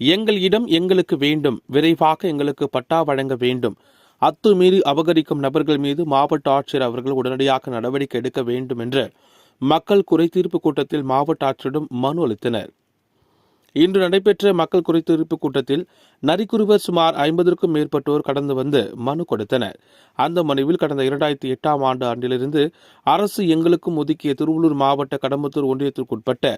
எங்கள் இடம் எங்களுக்கு வேண்டும். விரைவாக எங்களுக்கு பட்டா வழங்க வேண்டும். அத்துமீறி அபகரிக்கும் நபர்கள் மீது மாவட்ட ஆட்சியர் அவர்கள் உடனடியாக நடவடிக்கை எடுக்க வேண்டும் என்று மக்கள் குறைதீர்ப்பு கூட்டத்தில் மாவட்ட ஆட்சியரிடம் மனு அளித்தனர். இன்று நடைபெற்ற மக்கள் குறைத்தீர்ப்பு கூட்டத்தில் நரிக்குருவர் சுமார் ஐம்பதற்கும் மேற்பட்டோர் கடந்து வந்து மனு கொடுத்தனர். அந்த மனுவில் கடந்த இரண்டாயிரத்தி எட்டாம் ஆண்டு ஆண்டிலிருந்து அரசு எங்களுக்கும் ஒதுக்கிய திருவள்ளூர் மாவட்ட கடம்பத்தூர் ஒன்றியத்திற்குட்பட்ட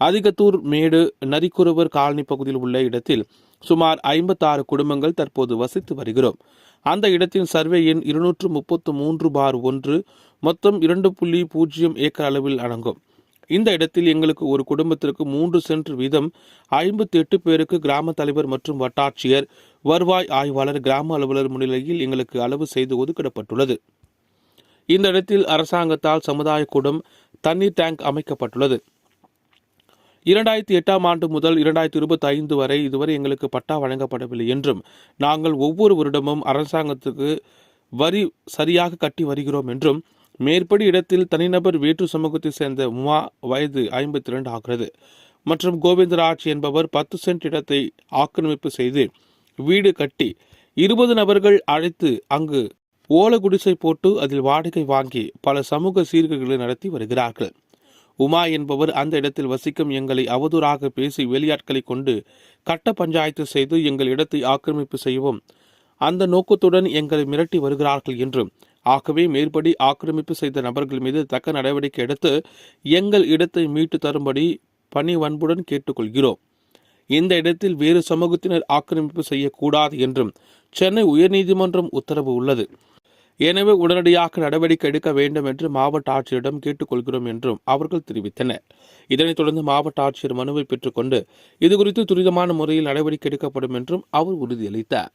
அதிகத்தூர் மேடு நரிக்குருவர் காலனி பகுதியில் உள்ள இடத்தில் சுமார் ஐம்பத்தாறு குடும்பங்கள் தற்போது வசித்து வருகிறோம். அந்த இடத்தின் சர்வே எண் இருநூற்று முப்பத்து மூன்று பார் ஒன்று மொத்தம் இரண்டு புள்ளி பூஜ்ஜியம் ஏக்கர் அளவில் அடங்கும். இந்த இடத்தில் எங்களுக்கு ஒரு குடும்பத்திற்கு மூன்று சென்ட் வீதம் ஐம்பத்தி எட்டு பேருக்கு கிராம தலைவர் மற்றும் வட்டாட்சியர் வருவாய் ஆய்வாளர் கிராம அலுவலர் முன்னிலையில் எங்களுக்கு அளவு செய்து ஒதுக்கிடப்பட்டுள்ளது. இந்த இடத்தில் அரசாங்கத்தால் சமுதாய கூடம் தண்ணீர் டேங்க் அமைக்கப்பட்டுள்ளது. இரண்டாயிரத்தி எட்டாம் ஆண்டு முதல் இரண்டாயிரத்தி இருபத்தி ஐந்து வரை இதுவரை எங்களுக்கு பட்டா வழங்கப்படவில்லை என்றும் நாங்கள் ஒவ்வொரு வருடமும் அரசாங்கத்துக்கு வரி சரியாக கட்டி வருகிறோம் என்றும் மேற்படி இடத்தில் தனிநபர் வேற்று சமூகத்தை சேர்ந்த உமா வயது ஐம்பத்தி இரண்டு ஆகிறது. மற்றும் கோவிந்தராஜ் என்பவர் பத்து சென்ட் இடத்தை ஆக்கிரமிப்பு செய்து வீடு கட்டி இருபது நபர்கள் அழைத்து அங்கு ஓல குடிசை போட்டு அதில் வாடகை வாங்கி பல சமூக சீர்கேடுகளை நடத்தி வருகிறார்கள். உமா என்பவர் அந்த இடத்தில் வசிக்கும் எங்களை அவதூறாக பேசி வெளியாட்களை கொண்டு கட்ட பஞ்சாயத்து செய்து எங்கள் இடத்தை ஆக்கிரமிப்பு செய்யவும் அந்த நோக்கத்துடன் எங்களை மிரட்டி வருகிறார்கள் என்றும் ஆகவே மேற்படி ஆக்கிரமிப்பு செய்த நபர்கள் மீது தக்க நடவடிக்கை எடுத்து எங்கள் இடத்தை மீட்டு தரும்படி பணி வன்புடன் கேட்டுக்கொள்கிறோம். இந்த இடத்தில் வேறு சமூகத்தினர் ஆக்கிரமிப்பு செய்யக்கூடாது என்றும் சென்னை உயர்நீதிமன்றம் உத்தரவு உள்ளது. எனவே உடனடியாக நடவடிக்கை எடுக்க வேண்டும் என்று மாவட்ட ஆட்சியரிடம் கேட்டுக்கொள்கிறோம் என்றும் அவர்கள் தெரிவித்தனர். இதனைத் தொடர்ந்து மாவட்ட ஆட்சியர் மனுவை பெற்றுக்கொண்டு இதுகுறித்து துரிதமான முறையில் நடவடிக்கை எடுக்கப்படும் என்றும் அவர் உறுதியளித்தார்.